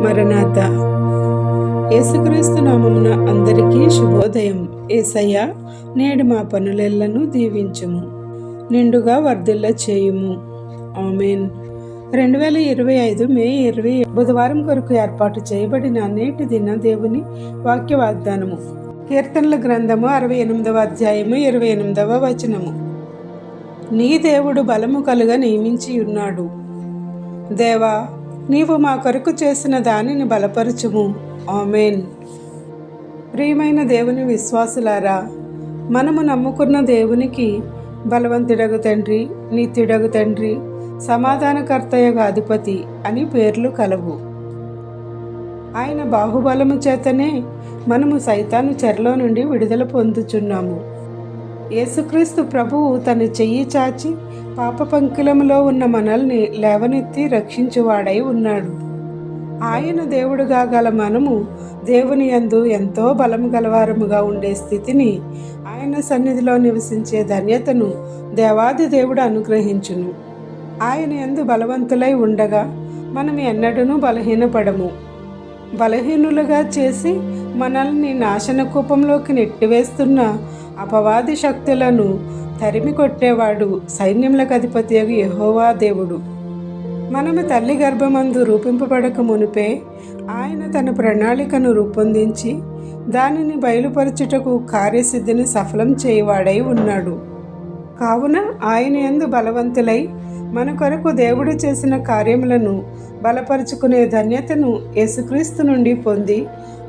మరణాత. యేసుక్రీస్తు నామమున అందరికీ శుభోదయం. ఏసయ్య నేడు మా పనులెల్లను దీవించుము నిండుగా వర్ధిల్ల చేయుము. ఆమెన్. రెండు వేల ఇరవై ఐదు మే ఇరవై బుధవారం కొరకు ఏర్పాటు చేయబడిన నేటి దిన దేవుని వాక్య వాగ్దానము. కీర్తనల గ్రంథము అరవై ఎనిమిదవ అధ్యాయము ఇరవై ఎనిమిదవ వచనము. నీ దేవుడు బలము కలుగా నియమించి ఉన్నాడు దేవా నీవు మా కొరకు చేసిన దానిని బలపరచుము. ఆమెన్. ప్రియమైన దేవుని విశ్వాసులారా మనము నమ్ముకున్న దేవునికి బలవంతుడగు తండ్రి నీతిడగు తండ్రి సమాధానకర్తయగు అధిపతి అని పేర్లు కలవు. ఆయన బాహుబలము చేతనే మనము సైతాను చెరలో నుండి విడుదల పొందుచున్నాము. యేసుక్రీస్తు ప్రభువు తన చెయ్యి చాచి పాప పంకిలములో ఉన్న మనల్ని లేవనెత్తి రక్షించువాడై ఉన్నాడు. ఆయన దేవుడుగా గల మనము దేవుని యందు ఎంతో బలము గలవారముగా ఉండే స్థితిని ఆయన సన్నిధిలో నివసించే ధన్యతను దేవాది దేవుడు అనుగ్రహించును. ఆయన యందు బలవంతులై ఉండగా మనం ఎన్నడూ బలహీనపడము. బలహీనులుగా చేసి మనల్ని నాశన కూపంలోకి నెట్టివేస్తున్న అపవాది శక్తులను తరిమి కొట్టేవాడు సైన్యములకు అధిపతి యహోవా దేవుడు. మనము తల్లి గర్భమందు రూపింపబడక మునిపే ఆయన తన ప్రణాళికను రూపొందించి దానిని బయలుపరచుటకు కార్యసిద్ధిని సఫలం చేయవాడై ఉన్నాడు. కావున ఆయన ఎందు బలవంతులై మన కొరకు దేవుడు చేసిన కార్యములను బలపరుచుకునే ధన్యతను యేసుక్రీస్తు నుండి పొంది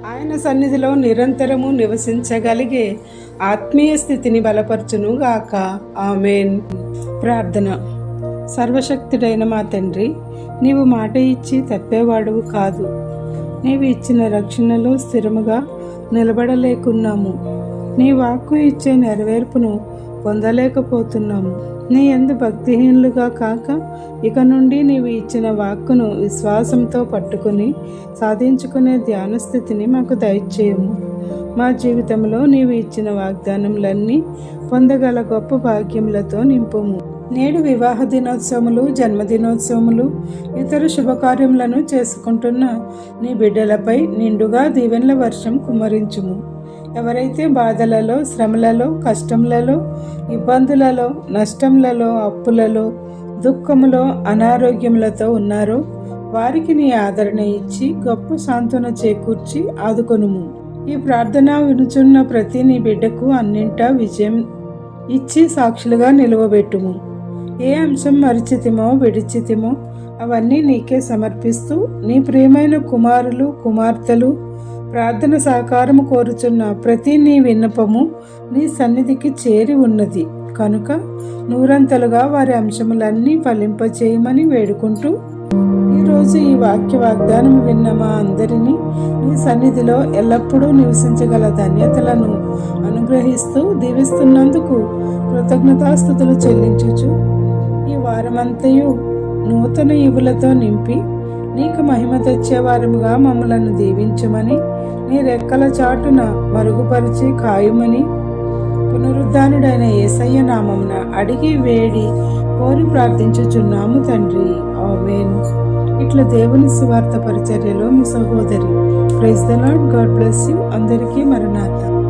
ఆయన సన్నిధిలో నిరంతరము నివసించగలిగే ఆత్మీయ స్థితిని బలపరచును గాక ఆమెన్. ప్రార్థన. సర్వశక్తుడైన మా తండ్రి నీవు మాట ఇచ్చి తప్పేవాడువు కాదు. నీవు ఇచ్చిన రక్షణలో స్థిరముగా నిలబడలేకున్నాము. నీ వాక్కు ఇచ్చే నెరవేర్పును పొందలేకపోతున్నాము నీ ఎందు భక్తిహీనులుగా కాక ఇక నుండి నీవు ఇచ్చిన వాక్కును విశ్వాసంతో పట్టుకుని సాధించుకునే ధ్యాన స్థితిని మాకు దయచేయము. మా జీవితంలో నీవు ఇచ్చిన వాగ్దానములన్నీ పొందగల గొప్ప భాగ్యములతో నింపుము. నేడు వివాహ దినోత్సవములు జన్మదినోత్సవములు ఇతర శుభకార్యములను చేసుకుంటున్న నీ బిడ్డలపై నిండుగా దీవెనల వర్షం కుమ్మరించుము. ఎవరైతే బాధలలో శ్రమలలో కష్టములలో ఇబ్బందులలో నష్టములలో అప్పులలో దుఃఖములో అనారోగ్యములతో ఉన్నారో వారికి నీ ఆదరణ ఇచ్చి గొప్ప సాంత్వన చేకూర్చి ఆదుకొనుము. ఈ ప్రార్థన వినుచున్న ప్రతి నీ బిడ్డకు అన్నింటా విజయం ఇచ్చి సాక్షులుగా నిలువబెట్టుము. ఏ అంశం మరిచితిమో విడిచితిమో అవన్నీ నీకే సమర్పిస్తూ నీ ప్రియమైన కుమారులు కుమార్తెలు ప్రార్థన సహకారము కోరుచున్న ప్రతి నీ విన్నపము నీ సన్నిధికి చేరి ఉన్నది. కనుక నూరంతలుగా వారి అంశములన్నీ ఫలింపచేయమని వేడుకుంటూ ఈరోజు ఈ వాక్య వాగ్దానం విన్న మా అందరినీ నీ సన్నిధిలో ఎల్లప్పుడూ నివసించగల ధన్యతలను అనుగ్రహిస్తూ దీవిస్తున్నందుకు కృతజ్ఞతాస్థుతులు చెల్లించుచు ఈ వారమంతయు నూతన ఇవులతో నింపి నీకు మహిమ తెచ్చేవారముగా మమ్మలను దీవించమని నీ రెక్కల చాటున మరుగుపరిచి ఖాయమని పునరుద్ధానుడైన ఏసయ్య నామమున అడిగి వేడి కోరి ప్రార్థించుచున్నాము తండ్రి. ఆమెన్. ఇట్లా దేవుని సువార్త పరిచర్యలో మీ సహోదరి. Praise the Lord God bless you. అందరికీ మరణార్థం.